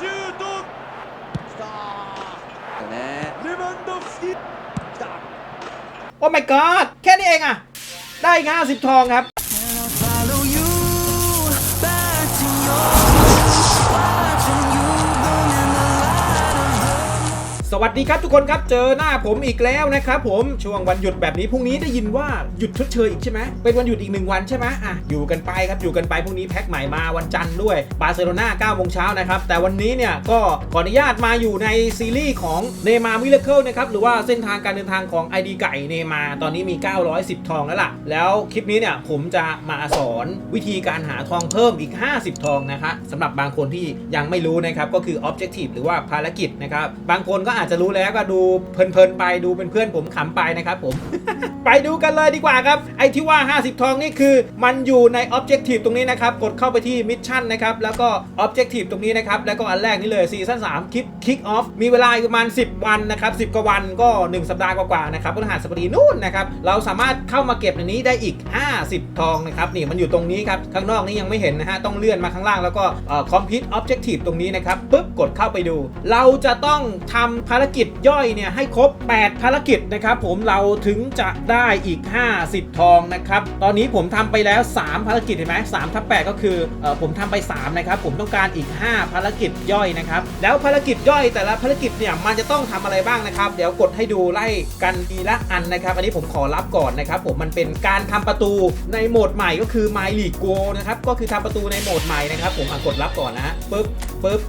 シュートきたねレバンドフスキきた โอ้ my god แค่นี้เองอะได้อีก50 ทองครับ สวัสดีครับทุกคนครับเจอหน้าผมอีกแล้วนะครับผมช่วงวันหยุดแบบนี้พรุ่งนี้ได้ยินว่าหยุดชดเชยอีกใช่ไหมเป็นวันหยุดอีกหนึ่งวันใช่ไหมอะอยู่กันไปครับอยู่กันไปพรุ่งนี้แพ็คใหม่มาวันจันทร์ด้วยบาร์เซโลนา9โมงเช้านะครับแต่วันนี้เนี่ยก็ขออนุญาตมาอยู่ในซีรีส์ของเนมามิเลเคิลนะครับหรือว่าเส้นทางการเดินทางของ ID ไก่เนมาตอนนี้มี 910 ทองแล้วล่ะ แล้วคลิปนี้เนี่ยผมจะมาสอนวิธีการหาทองเพิ่มอีก 50 ทองนะคะสำหรับบางคนที่ยังไม่รู้นะครับก็คือ Objective หรือว่าภารกิจนะครับบางคนก็อาจจะรู้แล้วก็ดูเพลินๆไปดูเป็นเพื่อนผมขำไปนะครับผม ไปดูกันเลยดีกว่าครับ ไอ้ที่ว่า 50 ทองนี่คือมันอยู่ใน Objective ตรงนี้นะครับ กดเข้าไปที่ Mission นะครับ แล้วก็ Objective ตรงนี้นะครับ แล้วก็อันแรกนี่เลยซีซั่น3คลิป Kick Off มีเวลาประมาณ 10 วันนะครับ 10 กว่าวันก็ 1 สัปดาห์กว่าๆนะครับพฤหัสบดีนู่นนะครับ เราสามารถเข้ามาเก็บในนี้ได้อีก 50 ทองนะครับนี่มันอยู่ตรงนี้ครับข้างนอกนี่ยังไม่เห็นนะฮะต้องเลื่อนมาข้างล่างแล้วก็เอ่อ Complete Objective ตรงนี้นะครับปุ๊บกดเข้าไปดู เราจะต้องทำภารกิจย่อยเนี่ยให้ครบ 8 ภารกิจนะครับผมเราถึงจะได้อีก 50 ทองนะครับ ตอนนี้ผมทำไปแล้ว 3 ภารกิจเห็นไหม3ทับ8ก็คือเออผมทำไป 3 นะครับ ผมต้องการอีก 5 ภารกิจย่อยนะครับ แล้วภารกิจย่อยแต่ละภารกิจเนี่ยมันจะต้องทำอะไรบ้างนะครับ เดี๋ยวกดให้ดูไล่กันทีละอันนะครับ อันนี้ผมขอรับก่อนนะครับ ผมมันเป็นการทำประตูในโหมดใหม่ก็คือ My League Go นะครับก็คือทำประตูในโหมดใหม่นะครับ ผมอะกดรับก่อนนะฮะปึ๊บปึ๊บ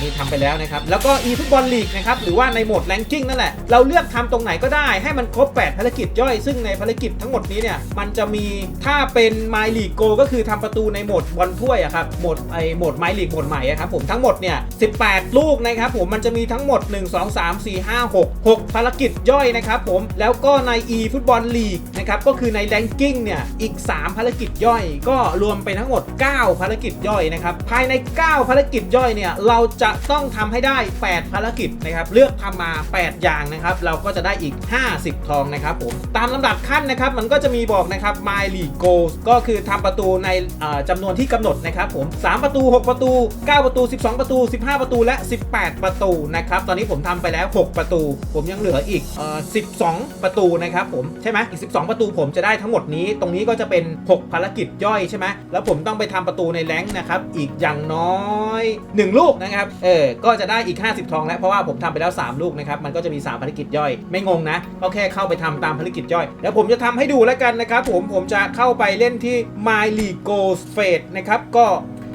นี่ทำไปแล้วนะครับ แล้วก็ e ฟุตบอลลีกนะครับ หรือว่าในโหมดแรงกิ้งนั่นแหละ เราเลือกทำตรงไหนก็ได้ให้มันครบ 8 ภารกิจย่อย ซึ่งในภารกิจทั้งหมดนี้เนี่ย มันจะมีถ้าเป็น My League Go ก็คือทำประตูในโหมดบอลถ้วยอะครับ โหมดไอโหมด My League โหมดใหม่อะครับผมทั้งหมดเนี่ย 18 ลูกนะครับผม มันจะมีทั้งหมด 1 2 3 4 5 6 6 ภารกิจย่อยนะครับผม แล้วก็ใน e ฟุตบอลลีกนะครับ ก็คือในแรงกิ้งเนี่ยอีก 3 ภารกิจย่อย ก็รวมเป็นทั้งหมด 9 ภารกิจย่อยนะครับ ภายใน 9 ภารกิจย่อยเนี่ยเราจะต้องทำให้ได้ 8 ภารกิจนะครับ เลือกทำมา 8 อย่างนะครับ เราก็จะได้อีก 50 ทองนะครับผม ตามลำดับขั้นนะครับ มันก็จะมีบอกนะครับ My League Goals ก็คือทำประตูในเอ่อจำนวนที่กำหนดนะครับผม 3 ประตู 6 ประตู 9 ประตู 12 ประตู 15 ประตู และ 18 ประตูนะครับ ตอนนี้ผมทำไปแล้ว 6 ประตู ผมยังเหลืออีกอ12 ประตูนะครับผม ใช่ไหมอีก 12 ประตูผมจะได้ทั้งหมดนี้ ตรงนี้ก็จะเป็น 6 ภารกิจย่อยใช่ไหมแล้วผมต้องไปทำประตูในแรงนะครับ อีกอย่างน้อย 1 ลูกนะครับเออ ก็จะได้อีก 50 ทองแล้ว เพราะว่าผมทำไปแล้ว 3 ลูกนะครับ มันก็จะมี 3 ภารกิจย่อย ไม่งงนะ ก็แค่เข้าไปทำตามภารกิจย่อย แล้วผมจะทำให้ดูแล้วกันนะครับผม ผมจะเข้าไปเล่นที่ My League Goals Fate นะครับ ก็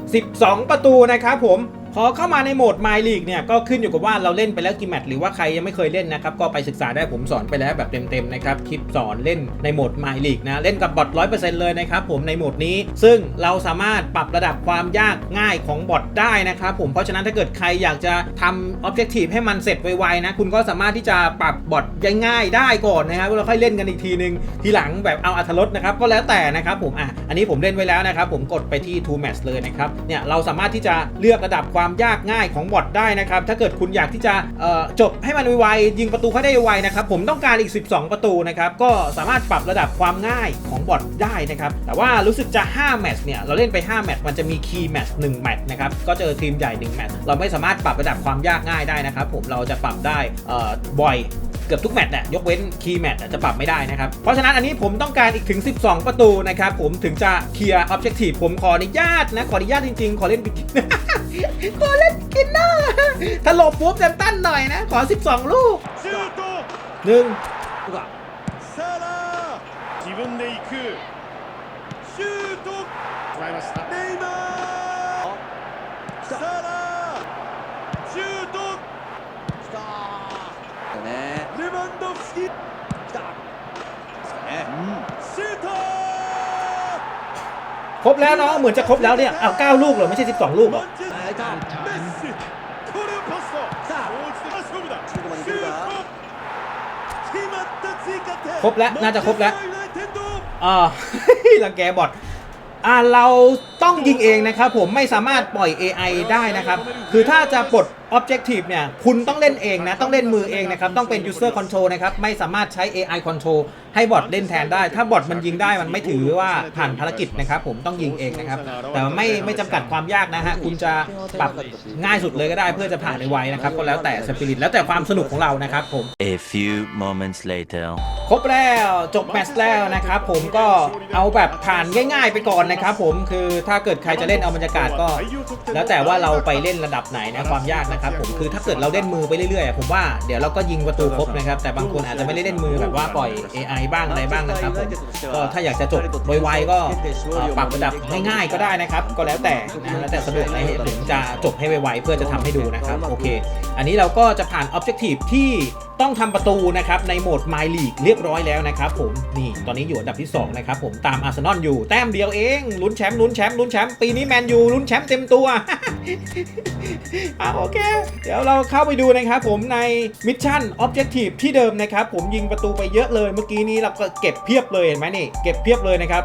12 ประตูนะครับผม พอเข้ามาในโหมด My League เนี่ยก็ขึ้นอยู่กับว่าเราเล่นไปแล้วกี่แมตช์หรือว่าใครยังไม่เคยเล่นนะครับก็ไปศึกษาได้ผมสอนไปแล้วแบบเต็มๆนะครับคลิปสอนเล่นในโหมด My League นะเล่นกับบอท100%เลยนะครับผมในโหมดนี้ ซึ่งเราสามารถปรับระดับความยากง่ายของบอทได้นะครับผมเพราะฉะนั้นถ้าเกิดใครอยากจะทำ Objective ให้มันเสร็จไวๆนะคุณก็สามารถที่จะปรับบอทง่ายๆได้ก่อนนะครับแล้วค่อยเล่นกันอีกทีนึงทีหลังแบบเอาอัธรสนะครับก็แล้วแต่นะครับผมอะอันนี้ผมเล่นไว้แล้วนะครับผมกดไปที่ Two Match เลยนะครับเนี่ยเราสามารถที่จะเลือกระดับความความยากง่ายของบอทได้นะครับ ถ้าเกิดคุณอยากที่จะจบให้มันไวๆยิงประตูให้ได้ไวนะครับ ผมต้องการอีก 12 ประตูนะครับ ก็สามารถปรับระดับความง่ายของบอทได้นะครับ แต่ว่ารู้สึกจะ 5 แมตช์เนี่ย เราเล่นไป 5 แมตช์มันจะมีคีย์แมตช์1แมตช์นะครับ ก็เจอทีมใหญ่ 1 แมตช์เราไม่สามารถปรับระดับความยากง่ายได้นะครับ ผมเราจะปรับได้บ่อย เกือบทุกแมตช์น่ะยกเว้นคีย์แมตช์จะปรับไม่ได้นะครับ เพราะฉะนั้นอันนี้ผมต้องการอีกถึง 12 ประตูนะครับ ผมถึงจะเคลียร์ออบเจกตีฟผมขออนุญาตนะ ขออนุญาตจริง ๆ ขอเล่นบิกินขอเล่นกินเนอร์ถล่มปุ๊บแซมตันหน่อยนะ ขอ 12 ลูกหนึ่ง ครบแล้วเนาะเหมือนจะครบแล้วเนี่ยเอาวเก้าลูกเหรอไม่ใช่สิบสองลูกเหรอครบแล้วน่าจะครบแล้วอ่าหลังแกบอดอ่าเราต้องยิงเองนะครับผมไม่สามารถปล่อย AI ได้นะครับ คือถ้าจะปลด Objective เนี่ย คุณต้องเล่นเองนะ ต้องเล่นมือเองนะครับ ต้องเป็น User Control นะครับ ไม่สามารถใช้ AI Control ให้บอทเล่นแทนได้ ถ้าบอทมันยิงได้มันไม่ถือว่าผ่านภารกิจนะครับ ผมต้องยิงเองนะครับ แต่ไม่ไม่จำกัดความยากนะฮะ คุณจะปรับง่ายสุดเลยก็ได้เพื่อจะผ่านในไวนะครับ ก็แล้วแต่สปิริตแล้วแต่ความสนุกของเรานะครับผม A few moments later. ครบแล้วจบแมตช์แล้วนะครับผมก็เอาแบบผ่านง่าย ๆ ไปก่อนนะครับผมคือถ้าเกิดใครจะเล่นเอาบรรยากาศก็ แล้วแต่ว่าเราไปเล่นระดับไหนนะความยากนะครับผมคือถ้าเกิดเราเล่นมือไปเรื่อยๆผมว่าเดี๋ยวเราก็ยิงประตูครบนะครับแต่บางคนอาจจะไม่ได้เล่นมือแบบว่าปล่อย AI บ้างอะไรบ้างนะครับผมก็ถ้าอยากจะจบไวๆก็ปรับระดับง่ายๆก็ได้นะครับ ก็แล้วแต่นะแล้วแต่สะดวกไหนผมจะจบให้ไวๆเพื่อจะทำให้ดูนะครับโอเค อันนี้เราก็จะผ่าน Objective ที่ ต้องทำประตูนะครับในโหมดไมลีกเรียบร้อยแล้วนะครับผมนี่ตอนนี้อยู่อันดับที่2นะครับผมตามอาร์เซนอลอยู่แต้มเดียวเองลุ้นแชมป์ลุ้นแชมป์ลุ้นแชมป์ปีนี้แมนยูลุ้นแชมป์เต็มตัว อะโอเค เดี๋ยวเราเข้าไปดูนะครับผมในมิชชั่น Objective ที่เดิมนะครับผมยิงประตูไปเยอะเลยเมื่อกี้นี้เราก็เก็บเพียบเลยเห็นไหมนี่เก็บเพียบเลยนะครับ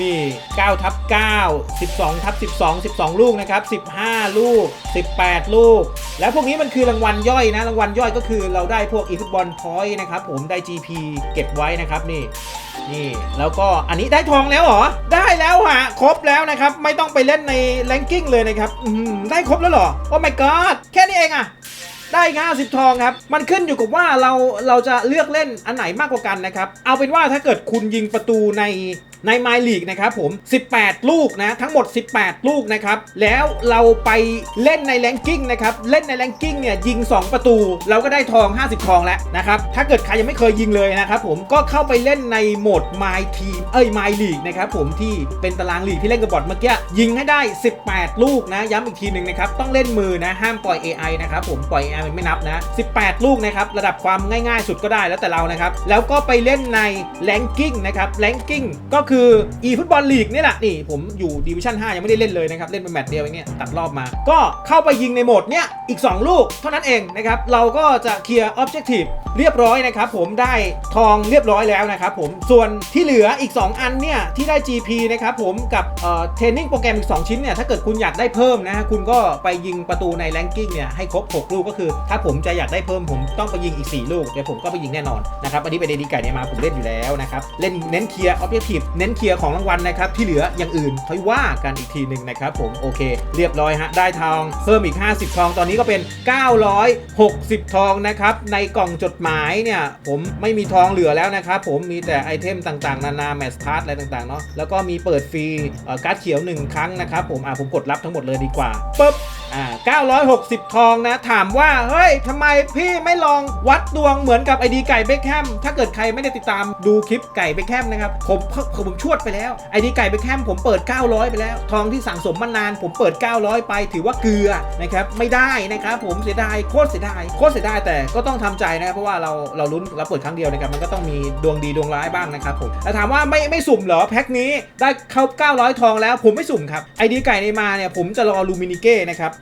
นี่9ทับ9 12ทับ12 12 ลูกนะครับ15 ลูก 18 ลูก แล้วพวกนี้มันคือรางวัลย่อยนะรางวัลย่อยก็คือเราได้พวกอีฟุตบอลพอยต์นะครับผมได้ GP เก็บไว้นะครับนี่นี่แล้วก็อันนี้ได้ทองแล้วเหรอ ได้แล้วฮะครบแล้วนะครับ ไม่ต้องไปเล่นในแรงกิ้งเลยนะครับ อืมได้ครบแล้วเหรอ โอ้ my god แค่นี้เองอะได้50ทองครับ มันขึ้นอยู่กับว่าเราเราจะเลือกเล่นอันไหนมากกว่ากันนะครับ เอาเป็นว่าถ้าเกิดคุณยิงประตูใน ใน My League นะครับผม 18 ลูกนะ ทั้งหมด 18 ลูกนะครับ แล้วเราไปเล่นในแรงกิ้งนะครับ เล่นในแรงกิ้งเนี่ยยิง 2 ประตู เราก็ได้ทอง 50 ทองแล้วนะครับ ถ้าเกิดใครยังไม่เคยยิงเลยนะครับผม ก็เข้าไปเล่นในโหมด My Team เอ้ย My League นะครับผม ที่เป็นตารางลีกที่เล่นกับบอทเมื่อกี้ ยิงให้ได้ 18 ลูกนะ ย้ำอีกทีหนึ่งนะครับ ต้องเล่นมือนะ ห้ามปล่อย AI นะครับผม ปล่อย AI มันไม่นับนะ 18 ลูกนะครับ ระดับความง่ายๆ สุดก็ได้แล้วแต่เรานะครับ แล้วก็ไปเล่นในแรงกิ้งนะครับแรงกิ้งก็คือ e ฟุตบอลลีกนี่แหละนี่ผมอยู่ดิวิชั่น 5 ยังไม่ได้เล่นเลยนะครับ เล่นเป็นแมตช์เดียวอย่างเงี้ยตัดรอบมา ก็เข้าไปยิงในโหมดเนี้ยอีก 2 ลูกเท่านั้นเองนะครับ เราก็จะเคลียร์ออบเจกตีฟเรียบร้อยนะครับผมได้ทองเรียบร้อยแล้วนะครับผมส่วนที่เหลืออีก 2 อันเนี่ยที่ได้ GP นะครับผมกับเอ่อเทรนนิ่งโปรแกรมอีก 2 ชิ้นเนี่ยถ้าเกิดคุณอยากได้เพิ่มนะฮะคุณก็ไปยิงประตูในแรงกิ้งเนี่ยให้ครบ 6 ลูกก็คือ ถ้าผมจะอยากได้เพิ่มผมต้องไปยิงอีก 4 ลูกเดี๋ยวผมก็ไปยิงแน่นอนนะครับอันนี้เป็นเดดีไก่เนี่ยมาผมเล่นอยู่แล้วนะครับเล่นเน้นเคลียร์ออบเจกตีฟเน้นเคลียร์ของรางวัลนะครับ ที่เหลืออย่างอื่นค่อยว่ากันอีกทีหนึ่งนะครับผมโอเค เรียบร้อยฮะได้ทองเพิ่มอีก 50 ทองตอนนี้ก็เป็น 960 ทองนะครับในกล่องจดหมายเนี่ยผมไม่มีทองเหลือแล้วนะครับผมมีแต่ไอเทมต่างๆ นานาแมสพาร์ตอะไรต่างๆเนาะแล้วก็มีเปิดฟรีการ์ดเขียว 1 ครั้งนะครับผมอ่าผมกดรับทั้งหมดเลยดีกว่าปุ๊บอ่า960 ทองนะ ถามว่า เฮ้ยทำไมพี่ไม่ลองวัดดวงเหมือนกับไอดีไก่เบคแฮมถ้าเกิดใครไม่ได้ติดตามดูคลิปไก่เบคแฮมนะครับผมผมผมชวดไปแล้ว ไอดีไก่เบคแฮมผมเปิด 900 ไปแล้ว ทองที่สั่งสมมานานผมเปิด 900 ไป ถือว่าเกลือนะครับไม่ได้นะครับผมเสียดายโคตรเสียดายโคตรเสียดายแต่ก็ต้องทำใจนะครับเพราะว่าเราเราลุ้นเราเปิดครั้งเดียวนะครับมันก็ต้องมีดวงดีดวงร้ายบ้างนะครับผมแต่ถามว่าไม่ไม่สุ่มเหรอแพ็คนี้ได้เข้า 900 ทองแล้ว ผมไม่สุ่มครับไอดีไก่ในมาเนี่ยผมจะรอลูมินิเก้นะครับ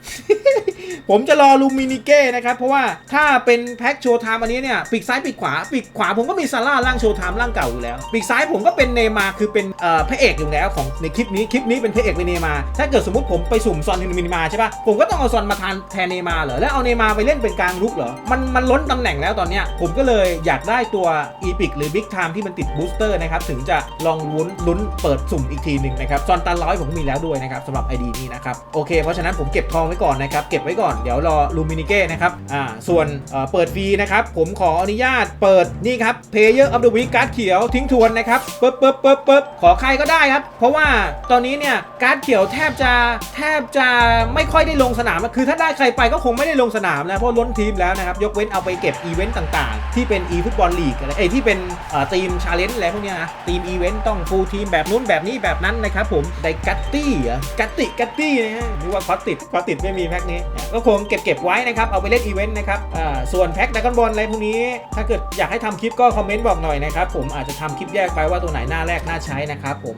ผมจะรอลูมินิเก้นะครับเพราะว่าถ้าเป็นแพ็คโชว์ไทม์อันนี้เนี่ยปีกซ้ายปีกขวาปีกขวาผมก็มีซาร่าร่างโชว์ไทม์ร่างเก่าอยู่แล้วปีกซ้ายผมก็เป็นเนมาร์คือเป็นพระเอกอยู่แล้วของในคลิปนี้คลิปนี้เป็นพระเอกเป็นเนมา ถ้าเกิดสมมติผมไปสุ่มซอนฮิมินมาใช่ปะผมก็ต้องเอาซอนมาทานแทนเนมาเหรอแล้วเอาเนมาไปเล่นเป็นกลางลุกเหรอมันมันล้นตำแหน่งแล้วตอนเนี้ยผมก็เลยอยากได้ตัวอีพิกหรือบิ๊กไทม์ที่มันติดบูสเตอร์นะครับถึงจะลองลุ้นลุ้นเปิดสุ่มอีกทีหนึ่งนะครับซอนตันร้อยผมมีแล้วด้วยนะครับสำหรับ ID นี้นะครับโอเคเพราะฉะนั้นผมเก็บทองไว้ก่อนนะครับเก็บไว้ก่อนเดี๋ยวรอลูมินิเก้นะครับอ่าส่วนเอ่อเปิดฟรีนะครับผมขออนุญาตเปิดนี่ครับ Player of the Week การ์ดเขียวทิ้งทวนนะครับปึ๊บปึ๊บปึ๊บปึ๊บขอใครก็ได้ครับ เพราะว่าตอนนี้เนี่ยการ์ดเขียวแทบจะแทบจะไม่ค่อยได้ลงสนามคือถ้าได้ใครไปก็คงไม่ได้ลงสนามแล้วเพราะล้นทีมแล้วนะครับยกเว้นเอาไปเก็บอีเวนต์ต่างๆ ที่เป็น e ฟุตบอลลีกอะไรเอ้ที่เป็นอ่อทีมชาเลนจ์อะไรพวกเนี้ยนะทีมอีเวนต์ต้องฟูลทีมแบบนู้นแบบนี้แบบนั้นนะครับผมไดกัตตี้กัตติกัตตี้นะฮะนึกว่าคอสติดคอสติดไม่มีแพ็คนี้ ก็คงเก็บเก็บไว้นะครับเอาไปเล่นอีเวนต์นะครับอ่าส่วนแพ็คดักอนบอลอะไรพวกนี้ ถ้าเกิดอยากให้ทำคลิปก็คอมเมนต์บอกหน่อยนะครับผมอาจจะทำคลิปแยกไปว่าตัวไหนหน้าแรกน่าาใช้นะครับผม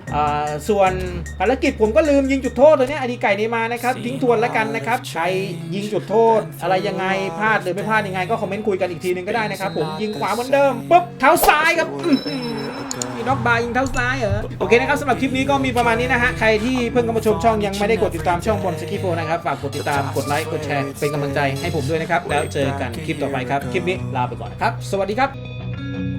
ส่วนภารกิจผมก็ลืมยิงจุดโทษตัวนี้อดีไก่นี้มานะครับทิ้งทวนแล้วกันนะครับใครยิงจุดโทษ อะไรยังไงพลาดหรือไม่พลาดยังไงก็คอมเมนต์คุยกันอีกทีนึงก็ได้นะครับผมยิงขวาเหมือนเดิมปุ๊บเท้าซ้ายครับมีน็อกบายยิงเท้าซ้ายเหรอโอเคนะครับสำหรับคลิปนี้ก็มีประมาณนี้นะฮะใครที่เพิ่งเข้ามาชมช่องยังไม่ได้กดติดตามช่องบอลสกีโฟนะครับฝากกดติดตามกดไลค์กดแชร์เป็นกำลังใจให้ผมด้วยนะครับแล้วเจอกันคลิปต่อไปครับคลิปนี้ลาไปก่อนครับ สวัสดีครับ